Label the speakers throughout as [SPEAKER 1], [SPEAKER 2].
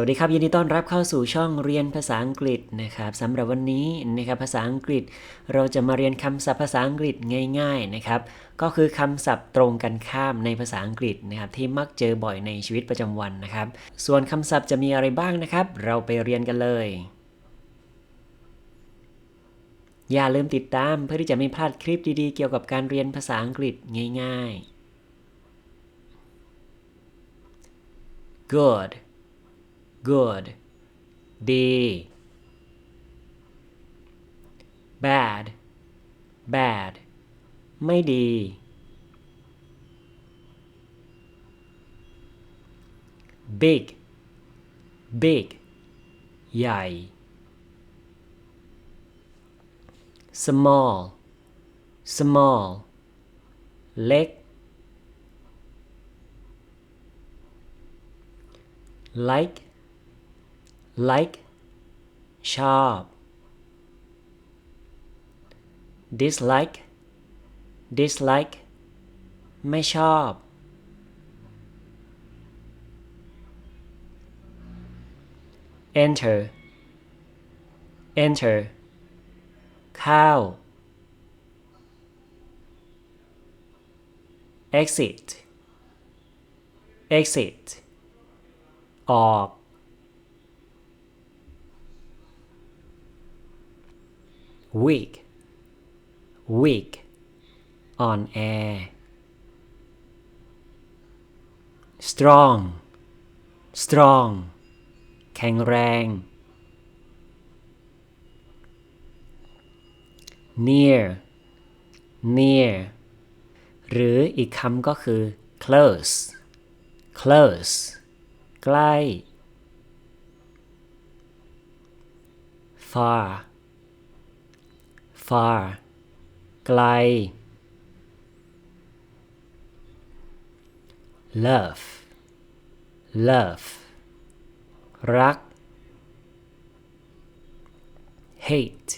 [SPEAKER 1] วัสดีครับยินดีต้อนรับเข้าสู่ช่องเรียนภาษาอังกฤษนะครับสำหรับวันนี้นะครับภาษาอังกฤษเราจะมาเรียนคำศัพท์ภาษาอังกฤษง่ายๆนะครับก็คือคำศัพท์ตรงกันข้ามในภาษาอังกฤษนะครับที่มักเจอบ่อยในชีวิตประจำวันนะครับ ส่วนคำศัพท์จะมีอะไรบ้างนะครับ เราไปเรียนกันเลย อย่าลืมติดตามเพื่อที่จะไม่พลาดคลิปดีๆ เกี่ยวกับการเรียนภาษาอังกฤษง่ายๆ good good ดี bad bad ไม่ดี big big ใหญ่ small small เล็ก like like ชอบ dislike dislike ไม่ชอบ enter enter เข้า exit exit ออก weak weak on air strong strong แข็งแรง near near หรืออีกคำก็คือ close close ใกล้ far far ไกล love love รัก hate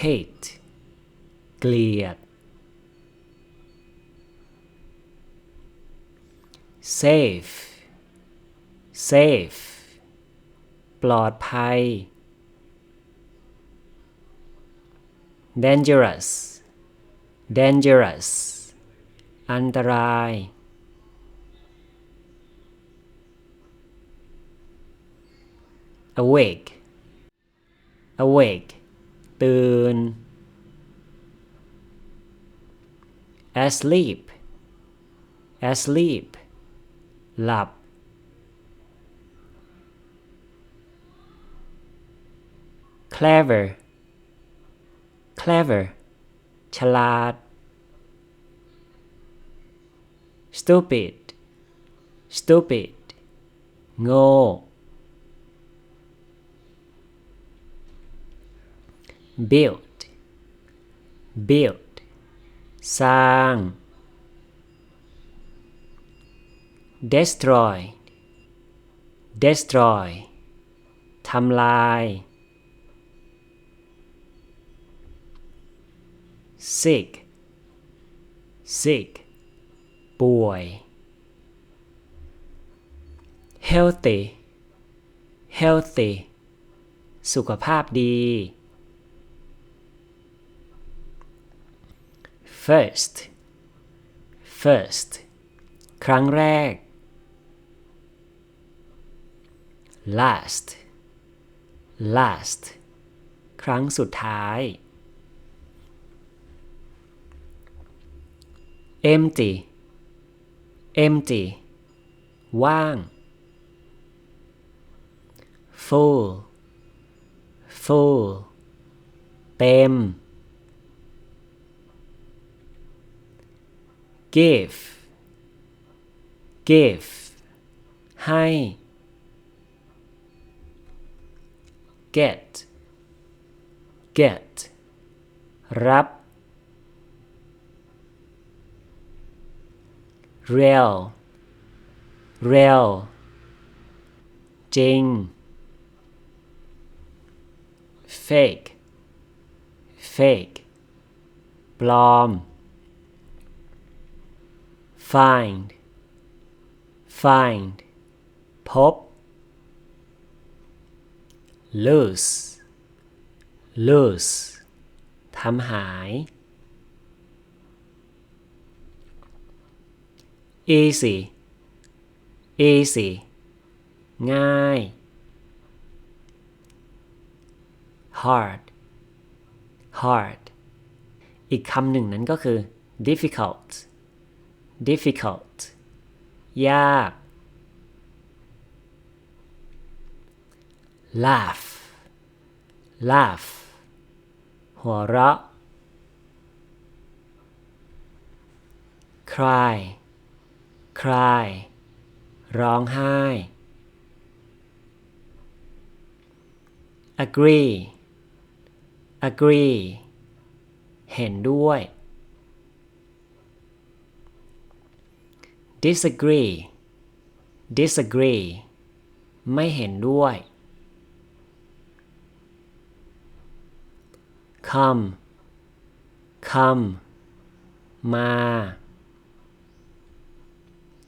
[SPEAKER 1] hate เกลียด safe safe ปลอดภัย dangerous dangerous อันตราย awake awake ตื่น asleep asleep หลับ clever Clever ฉลาด stupid stupid โง่ build build สร้าง destroy destroy ทำลาย sick sick ป่วย healthy healthy สุขภาพดี first first ครั้งแรก last last ครั้งสุดท้าย empty empty ว่าง full full เต็ม give give ให้ get get รับ real real จริง fake fake ปลอม find find พบ lose lose ทำหาย easy easy ง่าย hard hard อีกคำหนึ่งนั้นก็คือ difficult difficult ยาก laugh laugh หัวเราะ cry cry ร้องไห้ agree agree เห็นด้วย disagree disagree ไม่เห็นด้วย come come มา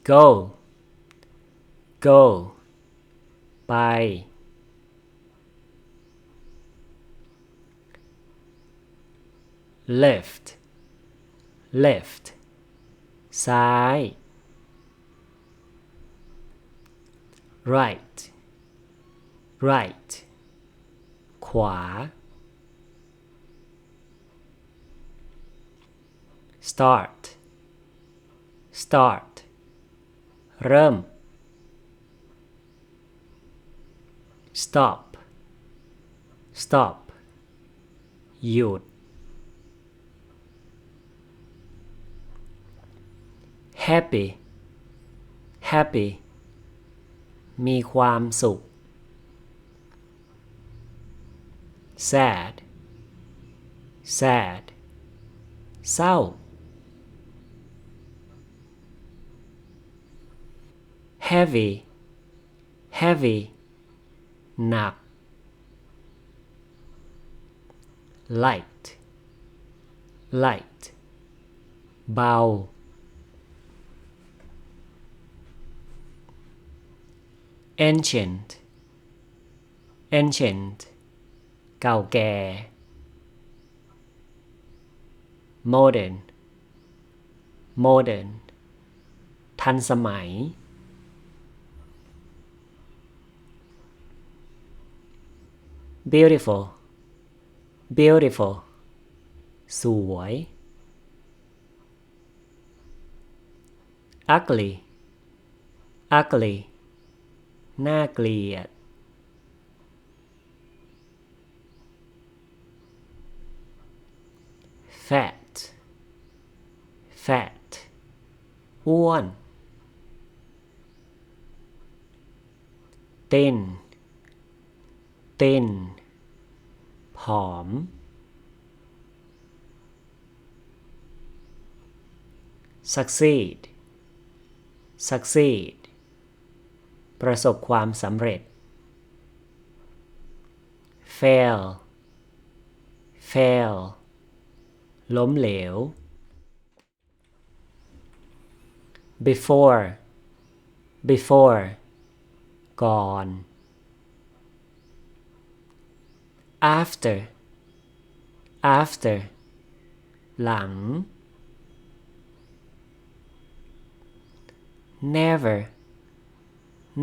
[SPEAKER 1] go go ไป left left ซ้าย right right ขวา start start เริ่ม stop stop หยุด happy happy มีความสุข sad sad เศร้า heavy heavy หนัก light light เบา ancient ancient เก่าแก่ modern modern ทันสมัย beautiful beautiful สวย ugly ugly น่าเกลียด fat fat อ้วน thin Thin ผอม succeed succeed ประสบความสำเร็จ fail fail ล้มเหลว before before ก่อน after after หลัง never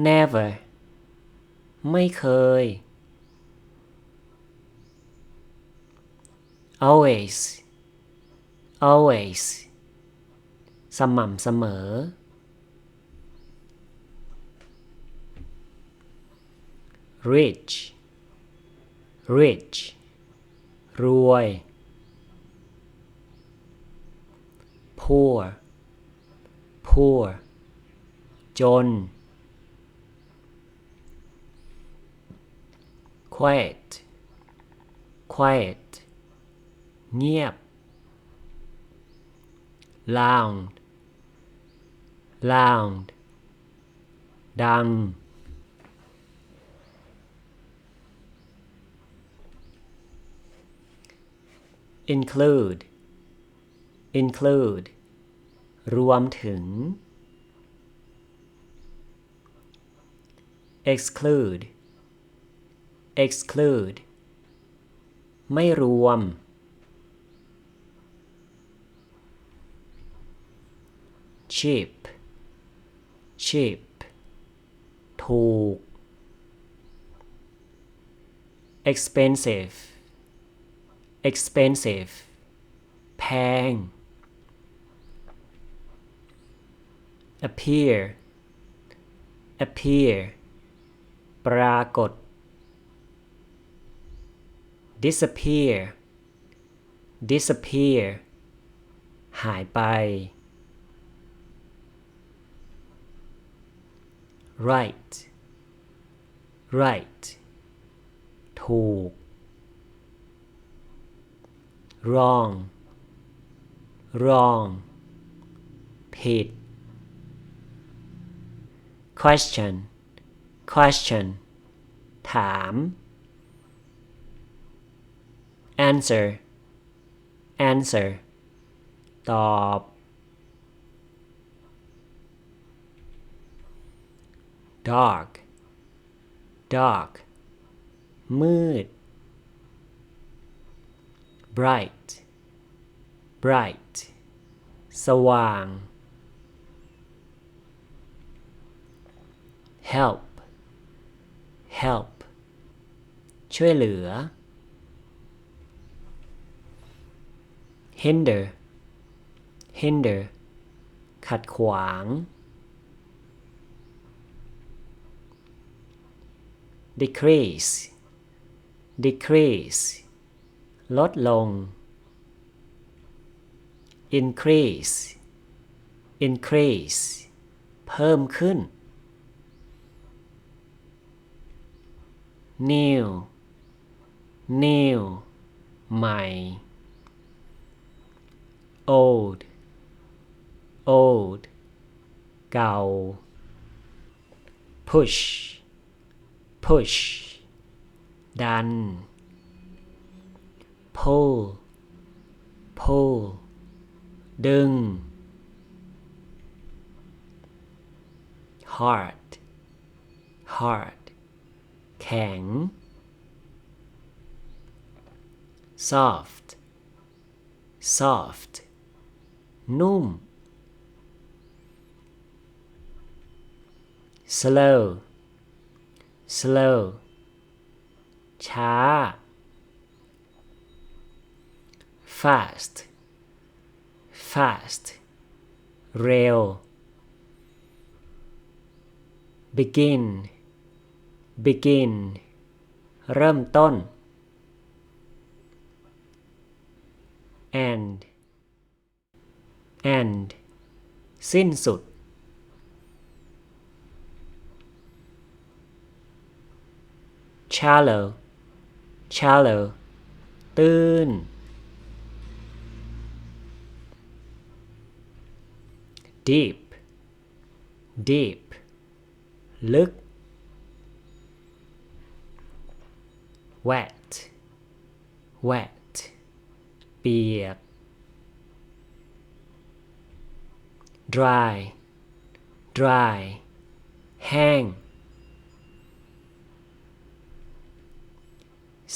[SPEAKER 1] never ไม่เคย always always สม่ำเสมอ rich rich รวย poor poor จน quiet quiet เงียบ loud loud ดัง include include รวมถึง exclude exclude ไม่รวม cheap cheap ถูก expensive expensive แพง appear appear ปรากฏ disappear disappear หายไป right right ถูก wrong wrong ผิด question question ถาม answer answer ตอบ dark dark มืด bright bright สว่าง help help ช่วยเหลือ hinder hinder ขัดขวาง decrease decrease ลดลง increase increase เพิ่มขึ้น new new ใหม่ old old เก่า push push ดัน pull pull ดึง hard hard แข็ง soft soft นุ่ม slow slow ช้า fast fast เร็ว begin begin เริ่มต้น end end สิ้นสุด shallow shallow ตื้น deep deep ลึก wet wet เปียก dry dry แห้ง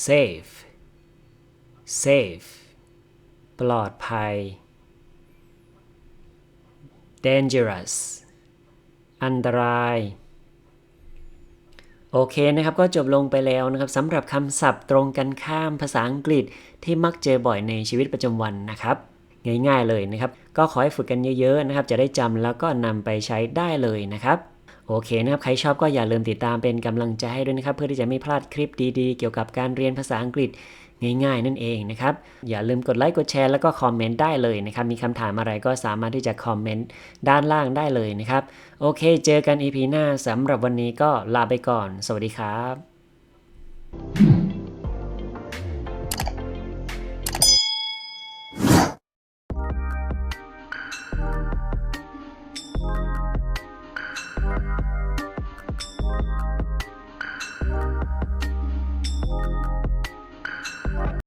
[SPEAKER 1] safe safe ปลอดภัย dangerous อันตราย โอเคนะครับก็จบลงไปแล้วนะครับสำหรับคำศัพท์ตรงกันข้ามภาษาอังกฤษที่มักเจอบ่อยในชีวิตประจำวันนะครับ ง่ายๆเลยนะครับ ก็ขอให้ฝึกกันเยอะๆนะครับ จะได้จำแล้วก็นำไปใช้ได้เลยนะครับโอเคนะครับ ใครชอบก็อย่าลืมติดตามเป็นกำลังใจให้ด้วยนะครับ เพื่อที่จะไม่พลาดคลิปดีๆ เกี่ยวกับการเรียนภาษาอังกฤษ ง่ายๆ นั่นเองนะครับ อย่าลืมกดไลค์กดแชร์แล้วก็คอมเมนต์ได้เลยนะครับ มีคำถามอะไรก็สามารถที่จะคอมเมนต์ด้านล่างได้เลยนะครับ โอเค เจอกัน EP หน้าสำหรับวันนี้ก็ลาไปก่อน สวัสดีครับ